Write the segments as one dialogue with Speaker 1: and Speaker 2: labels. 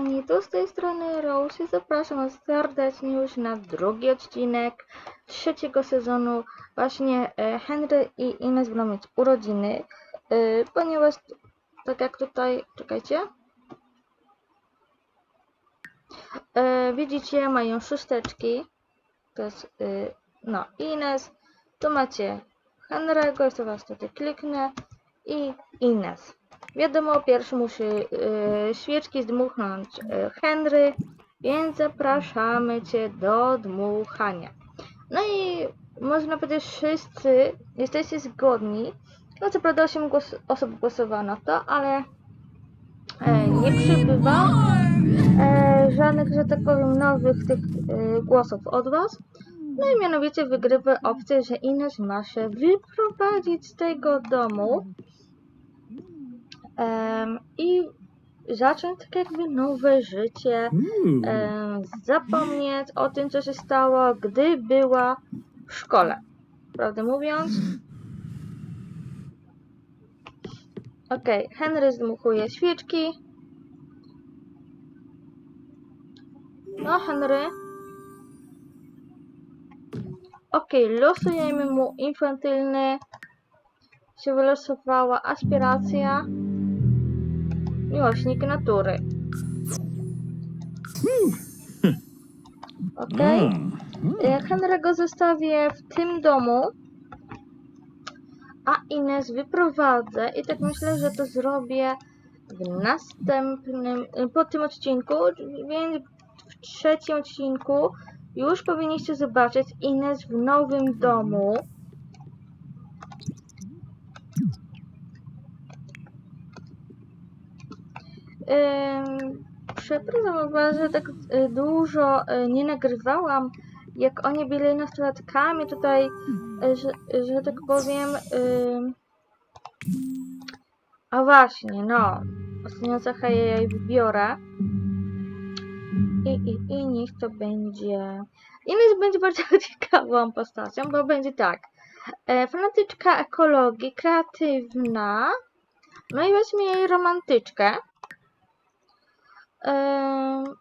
Speaker 1: kochani, tu z tej strony Rose i zapraszam serdecznie już na drugi odcinek trzeciego sezonu. Właśnie e, Henry i Ines będą mieć urodziny, e, ponieważ tak jak tutaj, czekajcie. E, widzicie, mają szósteczki. To jest, no, Ines. Tu macie Henry'ego, jeszcze Was tutaj kliknę i Ines. Wiadomo, pierwszy musi y, świeczki zdmuchnąć y, Henry, więc zapraszamy Cię do dmuchania. No i można powiedzieć, wszyscy jesteście zgodni. No co prawda 8 głos osób głosowało na to, ale e, nie przybywa e, żadnych, że tak powiem, nowych tych e, głosów od Was. No i mianowicie wygrywa opcja, że Ines ma się wyprowadzić z tego domu i zacząć tak jakby nowe życie, zapomnieć o tym, co się stało, gdy była w szkole. Prawdę mówiąc. Okej, Henry zdmuchuje świeczki. No, Henry. Okej, losujemy mu infantylny. Się wylosowała aspiracja. Miłośnik natury. Okej.
Speaker 2: Mm.
Speaker 1: E, Henry'ego zostawię w tym domu, a Ines wyprowadzę i tak myślę, że to zrobię w następnym, e, po tym odcinku, więc w trzecim odcinku już powinniście zobaczyć Ines w nowym domu. Przepraszam że tak y, dużo y, nie nagrywałam, jak oni byli nastolatkami tutaj, y, że, że tak powiem. A właśnie, no. Ostatnią cechę ja jej wybiorę. I, i, I niech to będzie. Ines będzie bardzo ciekawą postacią, bo będzie tak. E, fanatyczka ekologii, kreatywna. No i weźmie jej romantyczkę.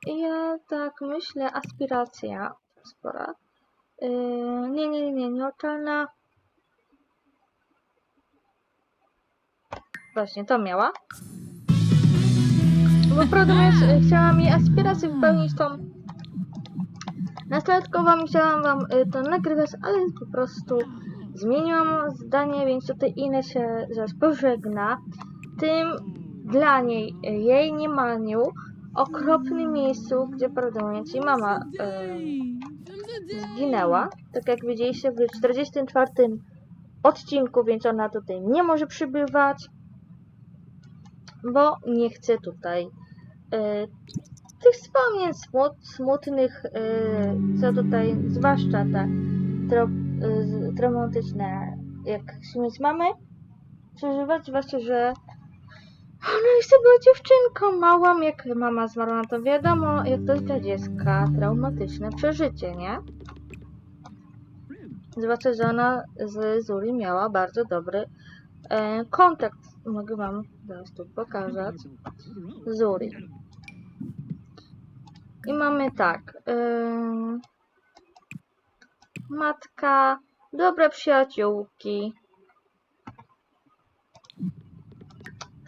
Speaker 1: Ja tak myślę, aspiracja spora. Nie, nie, nie, nie, nieoczalna. Właśnie, to miała. Bo prawdę mówiąc, e, chciałam jej aspirację wypełnić tą nastolatkową chciałam wam e, to nagrywać, ale po prostu zmieniłam zdanie, więc tutaj Ines się zaraz pożegna. Tym dla niej, e, jej niemaniu, okropnym miejscu, gdzie jej mama e, zginęła. Tak jak widzieliście w 44 odcinku, więc ona tutaj nie może przybywać, bo nie chce tutaj e, tych wspomnień smut, smutnych, e, co tutaj, zwłaszcza te tro, e, z- traumatyczne, jak śmierć mamy, przeżywać, zwłaszcza, że ona jeszcze była dziewczynką małą, jak mama zmarła, no to wiadomo, jak to jest dla dziecka traumatyczne przeżycie, nie? Zwłaszcza, że ona z Zuri miała bardzo dobry e, kontakt. Mogę wam teraz tu pokazać. Zuri. I mamy tak. ym, matka, dobre przyjaciółki.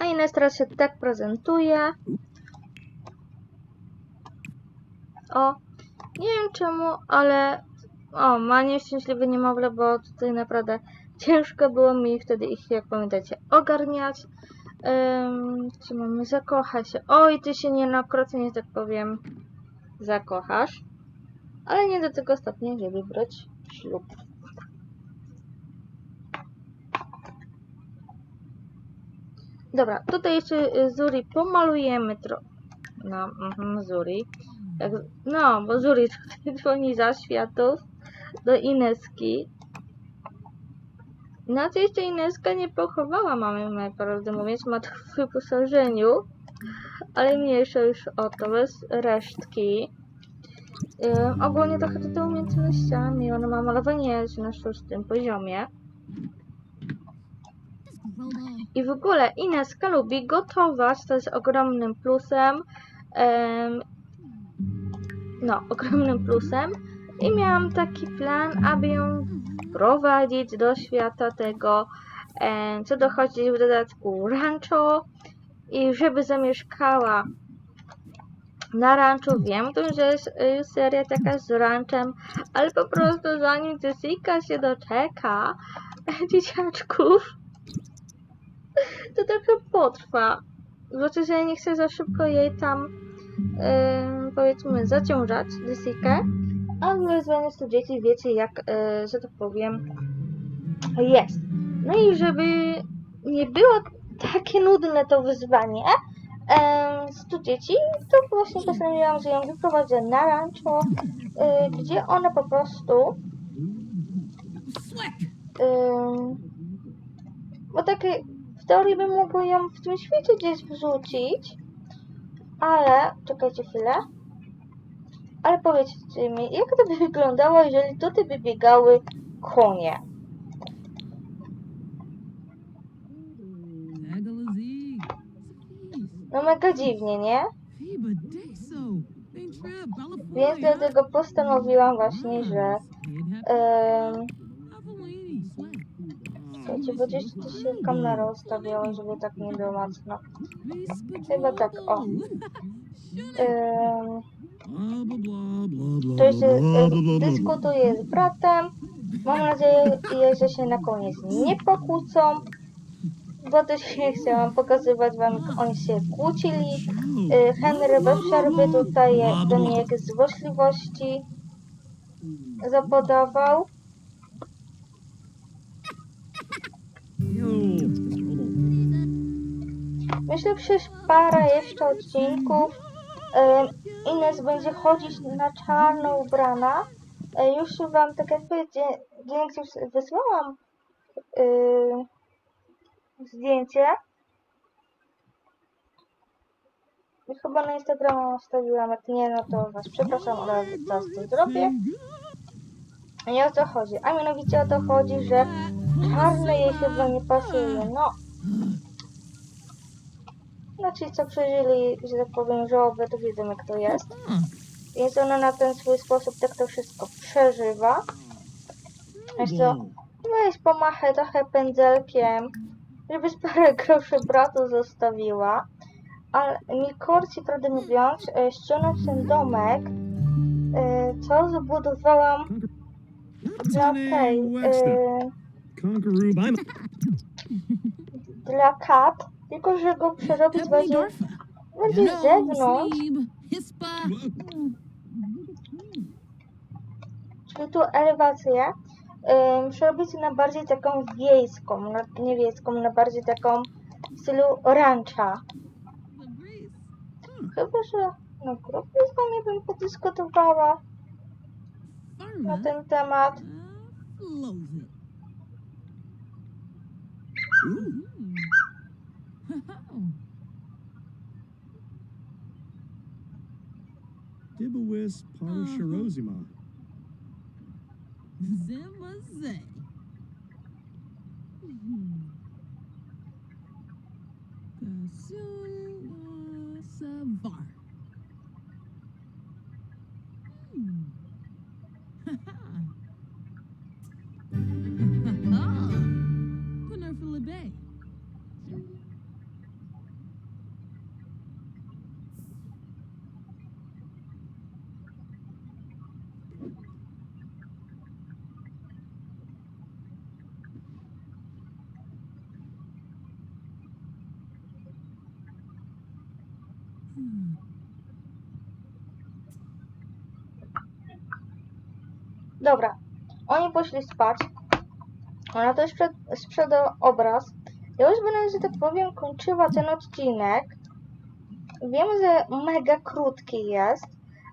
Speaker 1: A Ines teraz się tak prezentuje. O, nie wiem czemu, ale o, ma nieszczęśliwe niemowlę, bo tutaj naprawdę ciężko było mi wtedy ich, jak pamiętacie, ogarniać. Um, czy mamy zakocha się? Oj, ty się niejednokrotnie, że tak powiem, zakochasz. Ale nie do tego stopnia, żeby brać ślub. Dobra, tutaj jeszcze y, Zuri pomalujemy tro... No, mhm, Zuri. Jak... No, bo Zuri tutaj dzwoni za światów do Ineski. Na co jeszcze Ineska nie pochowała mamy, naprawdę mówiąc, ma to w wyposażeniu. Ale mniejsza już o to, bez resztki. Ym, ogólnie trochę to umiejętnościami, ona ma malowanie na szóstym poziomie. I w ogóle Ineska lubi gotować, to jest ogromnym plusem. em, no, ogromnym plusem i miałam taki plan, aby ją wprowadzić do świata tego, co dochodzi w dodatku rancho i żeby zamieszkała na ranczu. Wiem, to, że jest y, seria taka z ranchem, ale po prostu zanim Jessica się doczeka dzieciaczków, to trochę potrwa. Znaczy, że ja nie chcę za szybko jej tam, em, powiedzmy, zaciążać Jessica, a wyzwanie 100 dzieci wiecie, jak, e, że tak powiem, jest. No i żeby nie było takie nudne to wyzwanie, em, 100 dzieci, to właśnie postanowiłam, że ją wyprowadzę na rancho, e, gdzie ona po prostu Ym, bo takie teorii bym mogła ją w tym świecie gdzieś wrzucić, ale czekajcie chwilę. Ale powiedzcie mi, jak to by wyglądało, jeżeli tutaj by biegały konie? No mega dziwnie, nie? Więc dlatego postanowiłam właśnie, że ym, Słuchajcie, bo gdzieś tu się kamera ustawiała, żeby tak nie było mocno. Chyba tak, o. Ym, to jeszcze y, dyskutuję z bratem. Mam nadzieję, że się na koniec nie pokłócą. Bo też nie chciałam pokazywać wam, jak oni się kłócili. Y, Henry bez przerwy tutaj do mnie jakieś złośliwości zapodawał. Myślę, że parę jeszcze odcinków Ines będzie chodzić na czarno ubrana. E, już wam tak jakby dzie- zdjęcie już wysłałam zdjęcie. Chyba na Instagrama wstawiłam, jak nie, no to was przepraszam, ale zaraz to zrobię. Nie o to chodzi, a mianowicie o to chodzi, że czarne jej chyba nie pasuje, no. Ci co przeżyli, że tak powiem, żałobę, to wiedzą jak to jest. Więc ona na ten swój sposób tak to wszystko przeżywa. Wiesz co, weź pomachę trochę pędzelkiem, żebyś parę groszy bratu zostawiła. Ale mi korci, prawdę mówiąc, e, ściągnąć ten domek, e, co zbudowałam dla tej, e, dla kat, tylko że go przerobić bardziej, bardziej z zewnątrz, czyli tu elewację, ym, przerobić na bardziej taką wiejską, na, nie wiejską, na bardziej taką w stylu rancha. Chyba, że na grupie z wami bym podyskutowała na ten temat.
Speaker 2: Dibawis Parasharozima. Uh-huh.
Speaker 3: Zimazay. Hmm. Gasula Savar. Hmm. Ha ha!
Speaker 1: Dobra, oni poszli spać. Ona też sprzed, sprzedała obraz. Ja już będę, że tak powiem, kończyła ten odcinek. Wiem, że mega krótki jest,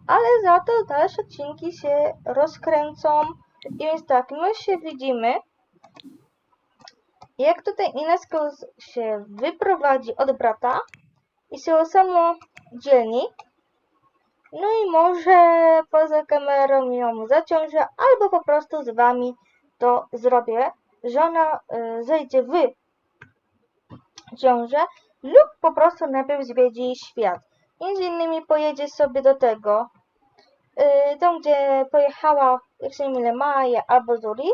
Speaker 1: ale za to dalsze odcinki się rozkręcą. I więc tak, my się widzimy. Jak tutaj Inesko się wyprowadzi od brata i się samodzielni. No i może poza kamerą ją zaciążę, albo po prostu z wami to zrobię, że ona y, zejdzie w ciążę lub po prostu najpierw zwiedzi świat. Między innymi pojedzie sobie do tego, yy, tam gdzie pojechała, jak się nie mylę, Maja albo Zuri,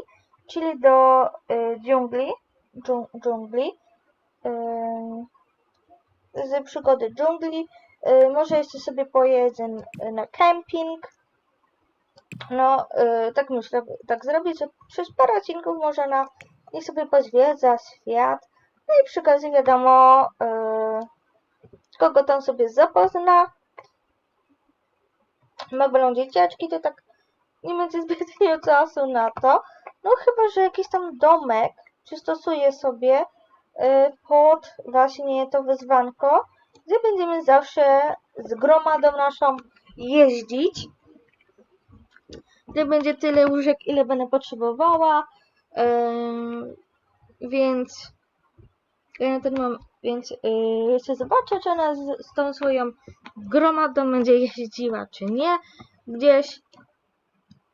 Speaker 1: czyli do yy, dżungli, dżung, dżungli, yy, z przygody dżungli. Yy, może jeszcze sobie pojedzie n- na kemping. No, yy, tak myślę, tak zrobić, że przez parę odcinków może na, niech sobie pozwiedza świat. No i przy okazji wiadomo, yy, kogo tam sobie zapozna. Jak będą dzieciaczki, to tak nie będzie zbytnio czasu na to. No chyba, że jakiś tam domek przystosuje sobie y, pod właśnie to wyzwanko, gdzie będziemy zawsze z gromadą naszą jeździć. Gdzie będzie tyle łóżek, ile będę potrzebowała. Ym, więc ja ten mam, więc yy, jeszcze zobaczę, czy ona z, z tą swoją gromadą będzie jeździła, czy nie, gdzieś.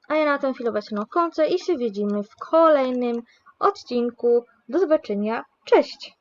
Speaker 1: A ja na tę chwilę obecną kończę i się widzimy w kolejnym odcinku. Do zobaczenia. Cześć!